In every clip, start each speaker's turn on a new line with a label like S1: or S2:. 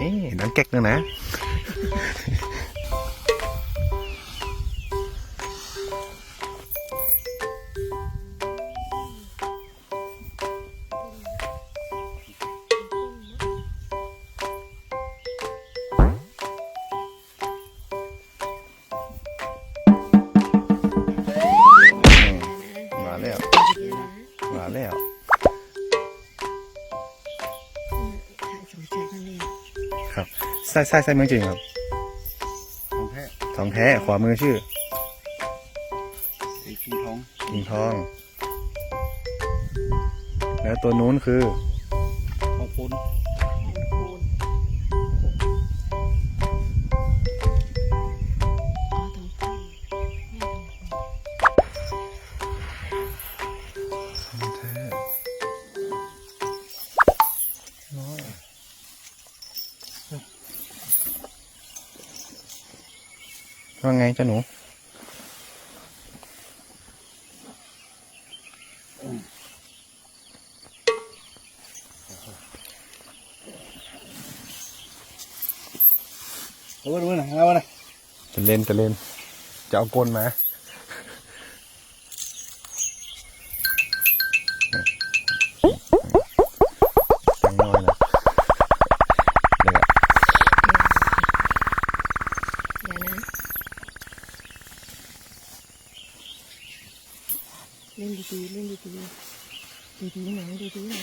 S1: Ê, đắng cắt nữa nè Valeu. Valeu.
S2: ครับไส้ไส้ไส้เมืองจริงครับ
S3: ของแท้
S2: ทองแท้ขวามือชื่อ
S3: ไอ้คิงทอง
S2: กิงทอง แล้วตัวนู้นคือ
S3: ของปุน
S2: ว่าไงจ้าหนู
S3: เอาไว้ดูหน่อยเอาไว้หน่อย
S2: จะเล่นจะเล่น จะเอากลมา
S1: เล่นดีๆเล่นดีๆดีๆหน่อยดีๆหน่อย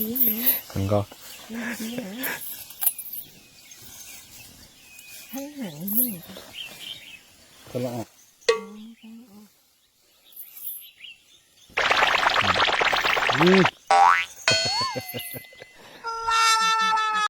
S1: ดีๆหน่อย
S2: มันก็
S1: เล่นดีๆหน่อยให้หางนี่หน่อย
S3: คนละออก
S1: อ๋อ
S3: อืม